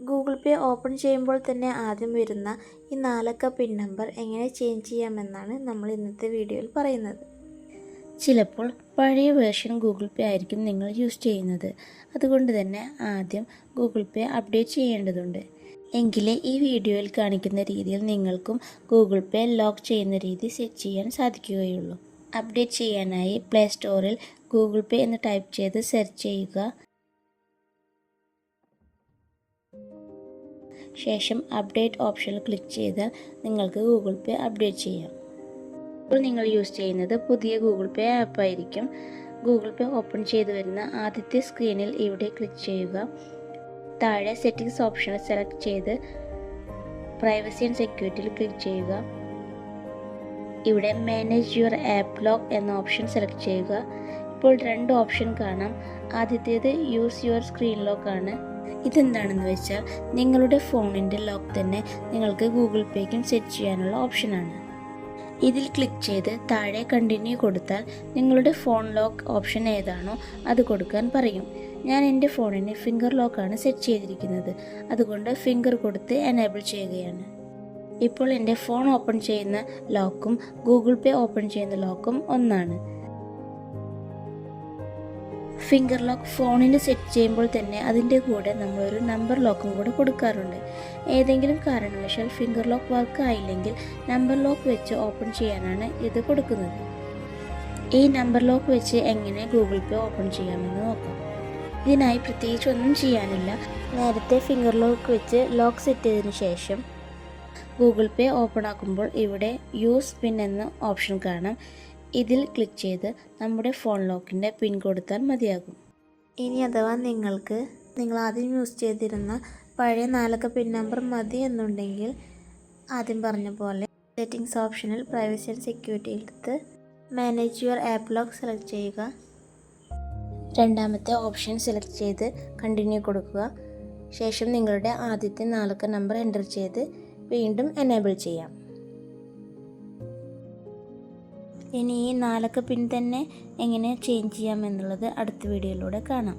Google പേ open ചെയ്യുമ്പോൾ തന്നെ ആദ്യം വരുന്ന ഈ നാലക്ക പിൻ നമ്പർ എങ്ങനെ ചേഞ്ച് ചെയ്യാമെന്നാണ് നമ്മൾ ഇന്നത്തെ വീഡിയോയിൽ പറയുന്നത്. ചിലപ്പോൾ പഴയ വേർഷൻ ഗൂഗിൾ പേ ആയിരിക്കും നിങ്ങൾ യൂസ് ചെയ്യുന്നത്. അതുകൊണ്ട് തന്നെ ആദ്യം ഗൂഗിൾ പേ അപ്ഡേറ്റ് ചെയ്യേണ്ടതുണ്ട്. എങ്കിലേ ഈ വീഡിയോയിൽ കാണിക്കുന്ന രീതിയിൽ നിങ്ങൾക്കും ഗൂഗിൾ പേ ലോക്ക് ചെയ്യുന്ന രീതി സെറ്റ് ചെയ്യാൻ സാധിക്കുകയുള്ളൂ. അപ്ഡേറ്റ് ചെയ്യാനായി പ്ലേ സ്റ്റോറിൽ ഗൂഗിൾ പേ എന്ന് ടൈപ്പ് ചെയ്ത് സെർച്ച് ചെയ്യുക. ശേഷം അപ്ഡേറ്റ് ഓപ്ഷനിൽ ക്ലിക്ക് ചെയ്താൽ നിങ്ങൾക്ക് ഗൂഗിൾ പേ അപ്ഡേറ്റ് ചെയ്യാം. ഇപ്പോൾ നിങ്ങൾ യൂസ് ചെയ്യുന്നത് പുതിയ ഗൂഗിൾ പേ ആപ്പ് ആയിരിക്കും. ഗൂഗിൾ പേ ഓപ്പൺ ചെയ്തു വരുന്ന ആദ്യത്തെ സ്ക്രീനിൽ ഇവിടെ ക്ലിക്ക് ചെയ്യുക. താഴെ സെറ്റിംഗ്സ് ഓപ്ഷനിൽ സെലക്ട് ചെയ്ത് പ്രൈവസി ആൻഡ് സെക്യൂരിറ്റിയിൽ ക്ലിക്ക് ചെയ്യുക. ഇവിടെ മാനേജ് യുവർ ആപ്പ് ലോക്ക് എന്ന ഓപ്ഷൻ സെലക്ട് ചെയ്യുക. ഇപ്പോൾ രണ്ട് ഓപ്ഷൻ കാണാം. ആദ്യത്തേത് യൂസ് യുവർ സ്ക്രീൻ ലോക്ക് ആണ്. ഇതെന്താണെന്ന് വെച്ചാൽ നിങ്ങളുടെ ഫോണിന്റെ ലോക്ക് തന്നെ നിങ്ങൾക്ക് ഗൂഗിൾ പേക്കും സെറ്റ് ചെയ്യാനുള്ള ഓപ്ഷനാണ് ഇതിൽ ക്ലിക്ക് ചെയ്ത് താഴെ കണ്ടിന്യൂ കൊടുത്താൽ നിങ്ങളുടെ ഫോൺ ലോക്ക് ഓപ്ഷൻ ഏതാണോ അത് കൊടുക്കാൻ പറയും. ഞാൻ എന്റെ ഫോണിന് ഫിംഗർ ലോക്കാണ് സെറ്റ് ചെയ്തിരിക്കുന്നത്. അതുകൊണ്ട് ഫിംഗർ കൊടുത്ത് എനേബിൾ ചെയ്യുകയാണ്. ഇപ്പോൾ എന്റെ ഫോൺ ഓപ്പൺ ചെയ്യുന്ന ലോക്കും ഗൂഗിൾ പേ ഓപ്പൺ ചെയ്യുന്ന ലോക്കും ഒന്നാണ്. ഫിംഗർ ലോക്ക് ഫോണിന് സെറ്റ് ചെയ്യുമ്പോൾ തന്നെ അതിന്റെ കൂടെ നമ്മളൊരു നമ്പർ ലോക്കും കൂടെ കൊടുക്കാറുണ്ട്. ഏതെങ്കിലും കാരണവശാൽ ഫിംഗർ ലോക്ക് വർക്ക് ആയില്ലെങ്കിൽ നമ്പർ ലോക്ക് വെച്ച് ഓപ്പൺ ചെയ്യാനാണ് ഇത് കൊടുക്കുന്നത്. ഈ നമ്പർ ലോക്ക് വെച്ച് എങ്ങനെ ഗൂഗിൾ പേ ഓപ്പൺ ചെയ്യാമെന്ന് നോക്കാം. ഇതിനായി പ്രത്യേകിച്ച് ഒന്നും ചെയ്യാനില്ല. നേരത്തെ ഫിംഗർ ലോക്ക് വെച്ച് ലോക്ക് സെറ്റ് ചെയ്തതിന് ശേഷം ഗൂഗിൾ പേ ഓപ്പൺ ആക്കുമ്പോൾ ഇവിടെ യൂസ് പിൻ എന്ന ഓപ്ഷൻ കാണാം. ഇതിൽ ക്ലിക്ക് ചെയ്ത് നമ്മുടെ ഫോൺ ലോക്കിന്റെ പിൻ കൊടുത്താൽ മതിയാകും. ഇനി അഥവാ നിങ്ങൾക്ക് നിങ്ങൾ ആദ്യം യൂസ് ചെയ്തിരുന്ന പഴയ നാലക്ക പിൻ നമ്പർ മതി എന്നുണ്ടെങ്കിൽ ആദ്യം പറഞ്ഞ പോലെ സെറ്റിംഗ്സ് ഓപ്ഷനിൽ പ്രൈവസി ആൻഡ് സെക്യൂരിറ്റി എടുത്ത് manage your app lock select ചെയ്യുക. രണ്ടാമത്തെ ഓപ്ഷൻ സെലക്ട് ചെയ്ത് കണ്ടിന്യൂ കൊടുക്കുക. ശേഷം നിങ്ങളുടെ ആദ്യത്തെ നാലക്ക നമ്പർ എന്റർ ചെയ്ത് വീണ്ടും എനേബിൾ ചെയ്യാം. ഇനി ഈ നാലക്ക പിൻ തന്നെ എങ്ങനെ ചേഞ്ച് ചെയ്യാം എന്നുള്ളത് അടുത്ത വീഡിയോയിലൂടെ കാണാം.